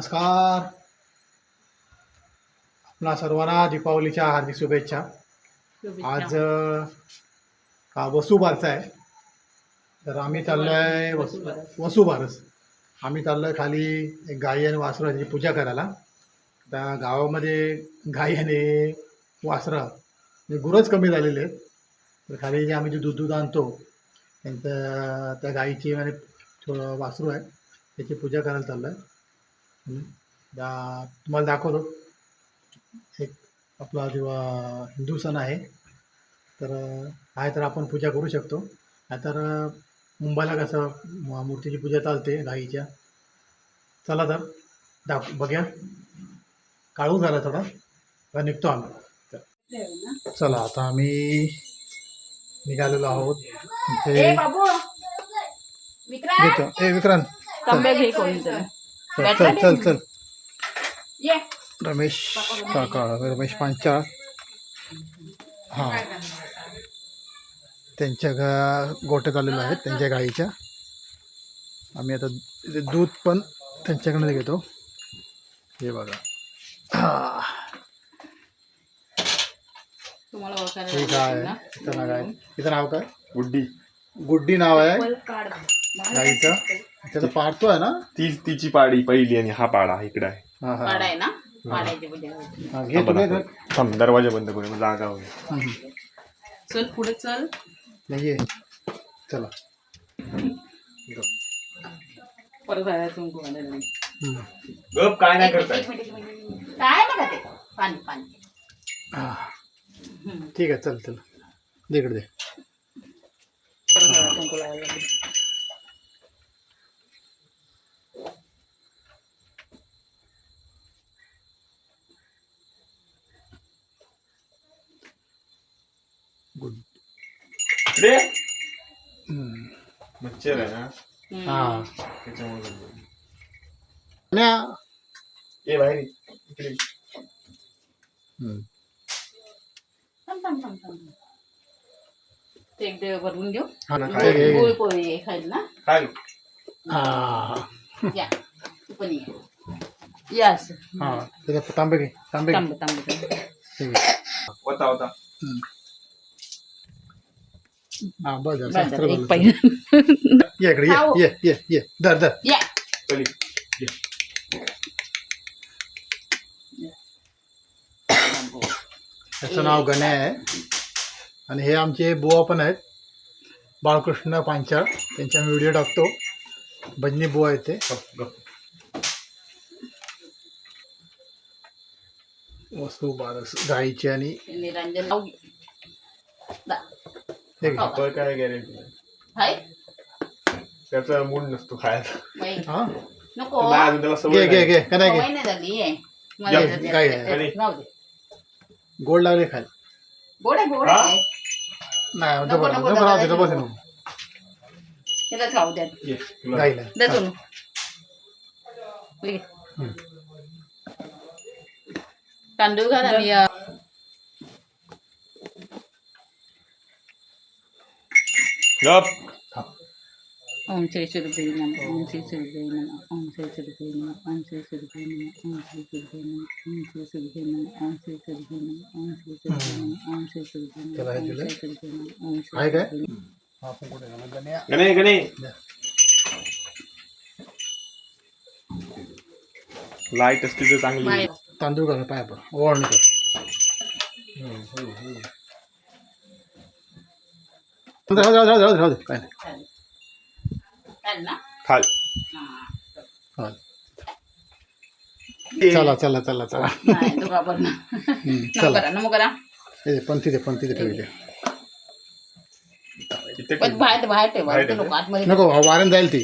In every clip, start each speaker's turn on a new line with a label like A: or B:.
A: नमस्कार. आपणा सर्वांना दीपावलीच्या हार्दिक शुभेच्छा. आज हा वसुबारचा आहे. तर आम्ही चाललोय वसु वसुबारस आम्ही चाललोय खाली एक गाई आणि वासराची पूजा करायला. त्या गावामध्ये गाई आणि वासरं म्हणजे गुरंच कमी झालेले आहेत. तर खाली जे आम्ही जे दूध दूध आणतो त्यांचं त्या गाईची आणि थोडं वासरू आहे त्याची पूजा करायला चाललो आहे तुम्हाला दाखवतो. एक आपला जेव्हा हिंदू सण आहे तर आहे तर आपण पूजा करू शकतो. नाहीतर अं, मुंबईला कसं मूर्तीची पूजा चालते गाईच्या. चला तर दाख बघूया. काढू झाला थोडा आता निघतो आम्ही. तर चला आता आम्ही निघालेलो आहोत.
B: बाबू. विक्रांत.
A: चल चल चल रमेश काका रमेश पांचाळ. हां. त्यांच्या गा गोट्यात आलेलो आहेत त्यांच्या गाईच्या. आम्ही आता दूध पण त्यांच्याकडनं घेतो. हे बघा. हा, हे
B: ना?
A: इथं नाव काय? इथं नाव काय?
C: गुड्डी.
A: गुड्डी नाव आहे. गाईचं. त्याचं पाडतो आहे ना?
C: ती तिची पाडी पहिली आणि हा पाडा इकडे आहे.
A: हां हां.
B: पाड आहे ना? पाडायची पूजा होती.
A: हां घे तू घे घे.
C: थांब दरवाजा बंद करू जागा होईल.
A: हं, हं.
B: चल पुढे चल.
A: नाही ये. चला.
B: परत तुमको.
A: हं.
C: गप काय नाही
B: एक मिनिट,
C: करताय?
B: एक मिनिट, एक मिनिट. काय बघा ते? पाणी पाणी.
A: हां.
B: हम्म.
A: ठीक आहे चल चल. दे इकडे दे.
B: परत आला तुमको लावायला लागेल.
C: 그래?
A: 음.
C: 맞잖아.
B: 아.
C: 그정 나.
A: 얘
C: 말이 그래. 음.
B: 삼삼삼삼. tek de war undio bol ko
A: e khalna khal ah ya
B: upani yes ha tek
C: tambe
A: tambe
B: tambe tambe tambe wata wata hmm
A: हा बस झालं,
B: झालं, एक
A: ये इकडे
B: खाऊ.
A: ये ये ये. ये धर धर.
B: या.
C: चली.
A: त्याचं नाव गण्या आहे. आणि हे आमचे बुवा पण आहेत. बाळकृष्ण पांचाळ. त्यांचे आम्ही व्हिडिओ टाकतो. भजनी बुवा आहेत ते.
C: गप गप.
A: वस्तू बारस गाईची आणि
B: निरंजन. लावू घे.
A: हे घे.
C: आपण काय गॅरंटी
B: हाय
C: त्याचा मूड नसतो खायचा
B: बाई,
A: हा
B: नको
C: नाही अजून त्याला
A: घे
C: सवय
A: घे
C: नाही.
A: घे का नाही
B: सवय
A: घे
B: नाही झाली आहे.
A: घे,
B: मला जर-
A: काय आहे?
B: जर- राहू दे.
A: गोड लागले खाय
B: गोड आहे गोड
C: हा?
B: आहे
A: नाही
B: नको,
A: डबल
B: नको,
A: डबल राहू दे
B: नको.
A: डबल नको
B: त्याला खाऊ द्या
C: ये, तुला.
A: गाईला
B: दे सोनू. घे.
A: हं.
B: तांदूळ घाल आणि अ,
C: गप
B: ओम श्री सुरभि नमः ओम श्री सुरभि नमः ओम श्री सुरभि नमः ओम श्री सुरभि नमः ओम श्री सुरभि नमः ओम श्री सुरभि नमः ओम श्री सुरभि नमः ओम श्री सुरभि नमः ओम श्री सुरभि नमः
A: त्याला हे
B: ओम
A: दिलंय?
B: श्री सुरभि नमः ओम श्री
A: आहे काय
B: सुरभि नमः.
A: हा पण कुठे गेला? गण्या.
C: गणे गणे
A: द्या.
C: लाईट असते तर चांगली
B: बाहेर.
A: तांदूळ घाल पाय आपण ओवाळणी कर राहू दे, राहू दे, राहू दे, राहू दे काय नाही
B: चालेल. चालेल ना
C: खाल
B: हा.
A: हा. चला चला चला चला
B: नाही दोघा पण
A: हम्म,
B: नमो
A: चला
B: करा नमो करा
A: ए, पंथी दे पंथी दे ठेवली
C: इथे
B: पण बाहेर बाहेर ठेवा
C: बाहेर
B: ते
C: ठेवा.
B: लोक आतमध्ये
A: नको वाऱ्यान जाईल ती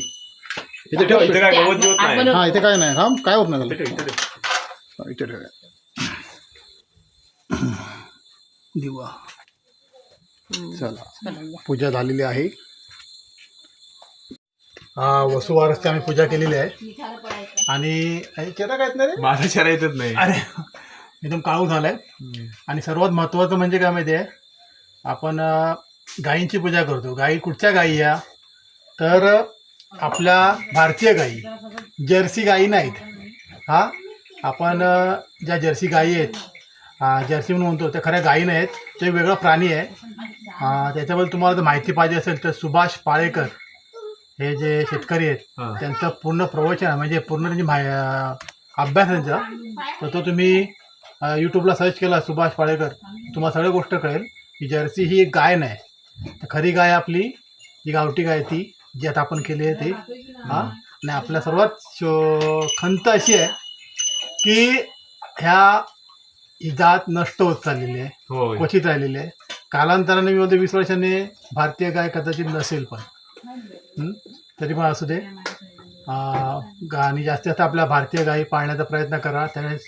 A: इथे ठेव
C: इथे काय
B: ते
C: गवत बिवत नाही
B: आतमध्ये-
A: हा इथे काय नाही हा काय होत नाही
C: इथे
A: त्याला
C: ठेव, इथे ठेव.
A: हा, इथे ठेव दिवा
B: हम्म.
A: चला. पूजा झालेली आहे. हा वसुवारसची आम्ही पूजा केलेली आहे. आणि हे केलं काय नाही
C: माझा चेहरा येतच नाही.
A: अरे एकदम काळू झालाय. आणि सर्वात महत्त्वाचं म्हणजे काय माहिती आहे आपण गायींची पूजा करतो. गायी कुठच्या गायी या? तर आपल्या भारतीय गायी जर्सी गायी नाहीत. हा? आपण ज्या जर्सी गायी आहेत जर्सी म्हणून म्हणतो त्या खऱ्या गायी नाहीत ते वेगळा प्राणी आहे. त्याच्याबद्दल तुम्हाला जर माहिती पाहिजे असेल तर सुभाष पाळेकर हे जे शेतकरी आहेत. त्यांचं पूर्ण प्रवचन म्हणजे पूर्ण त्यांची माहि अभ्यास त्यांचा. तर तो तुम्ही यूट्यूबला सर्च केला सुभाष पाळेकर तुम्हाला सगळ्या गोष्ट कळेल की जर्सी ही एक गाय नाही. तर खरी गाय आपली ही गावठी गाय ती जी आता आपण केली आहे ती. हा? आणि आपल्या सर्वात खंत अशी आहे की ह्या ही जात नष्ट होत चाललेली आहे. क्वचित राहिलेली आहे. कालांतराने मी म्हणतो वीस वर्षाने भारतीय गाय कदाचित नसेल पण? तरी पण असू दे. आणि जास्तीत जास्त आपल्या भारतीय गायी पाळण्याचा प्रयत्न करा. त्याने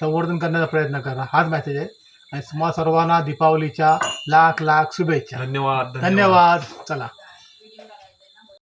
A: संवर्धन करण्याचा प्रयत्न करा. हाच मेसेज आहे. आणि तुम्हा सर्वांना दीपावलीच्या लाख लाख शुभेच्छा.
C: धन्यवाद.
A: धन्यवाद. चला.